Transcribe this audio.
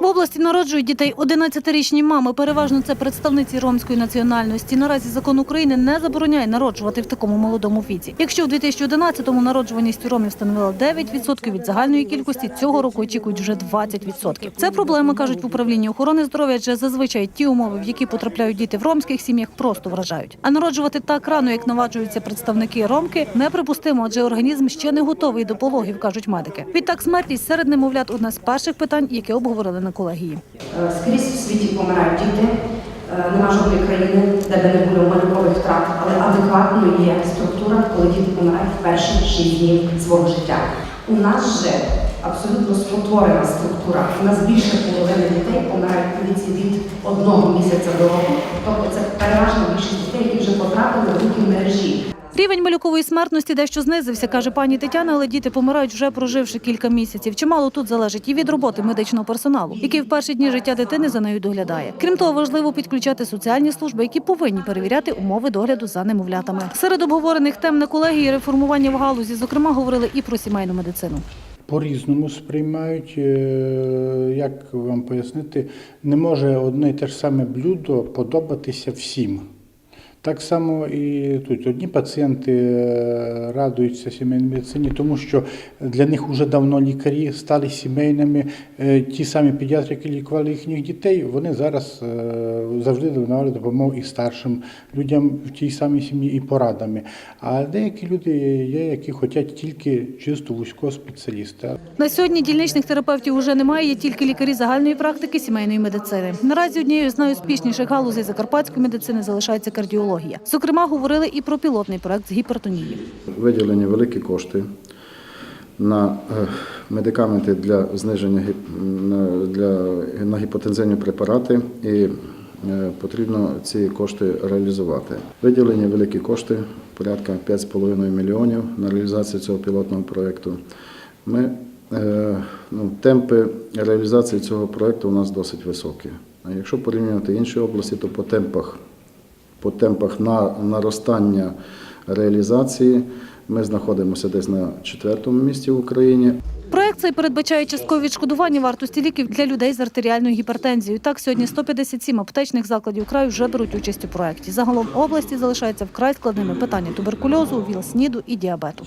В області народжують дітей 11-річні мами. Переважно це представниці ромської національності. Наразі закон України не забороняє народжувати в такому молодому віці. Якщо в 2011-му народжуваність ромів становила 9% від загальної кількості, цього року очікують вже 20%. Це проблема, кажуть в управлінні охорони здоров'я, адже зазвичай ті умови, в які потрапляють діти в ромських сім'ях, просто вражають. А народжувати так рано, як наваджуються представники ромки, неприпустимо, адже організм ще не готовий до пологів, кажуть медики. Відтак смертність серед немовлят одне з перших питань, яке обговорили на колегії. Е, Скрізь в світі помирають діти. Е, Нема жодної країни, де би не було малюкових втрат, але адекватно є структура, коли діти помирають в перші 6 днів свого життя. У нас же абсолютно спотворена структура. У нас більше половини дітей помирають у від одного місяця до року. Тобто це переважна більшість дітей, які вже потрапили в руки мережі. Рівень малюкової смертності дещо знизився, каже пані Тетяна, але діти помирають вже проживши кілька місяців. Чимало тут залежить і від роботи медичного персоналу, який в перші дні життя дитини за нею доглядає. Крім того, важливо підключати соціальні служби, які повинні перевіряти умови догляду за немовлятами. Серед обговорених тем на колегії реформування в галузі, зокрема, говорили і про сімейну медицину. По-різному сприймають, е, як вам пояснити, не може одне і те ж саме блюдо подобатися всім. Так само і тут одні пацієнти е, радуються сімейній медицині, тому що для них вже давно лікарі стали сімейними. Е, Ті самі педіатри, які лікували їхніх дітей, вони зараз е, завжди надавали допомогу і старшим людям в тій самій сім'ї і порадами. А деякі люди є, які хочуть тільки чисто вузького спеціаліста. На сьогодні дільничних терапевтів уже немає, є тільки лікарі загальної практики сімейної медицини. Наразі однією з найуспішніших галузей закарпатської медицини залишається кардіологія. Зокрема, говорили і про пілотний проект з гіпертонії. Виділені великі кошти на е, медикаменти для зниження для, на гіпотензивні препарати і е, потрібно ці кошти реалізувати. Виділені великі кошти, порядка 5,5 мільйонів на реалізацію цього пілотного проєкту. Ми, е, ну, темпи реалізації цього проєкту у нас досить високі. А якщо порівнювати інші області, то по темпах по темпах на наростання реалізації ми знаходимося десь на четвертому місці в Україні. Проект цей передбачає часткове відшкодування вартості ліків для людей з артеріальною гіпертензією. Так, сьогодні 157 аптечних закладів краю вже беруть участь у проекті. Загалом області залишаються вкрай складними питання туберкульозу, ВІЛ-СНІДу і діабету.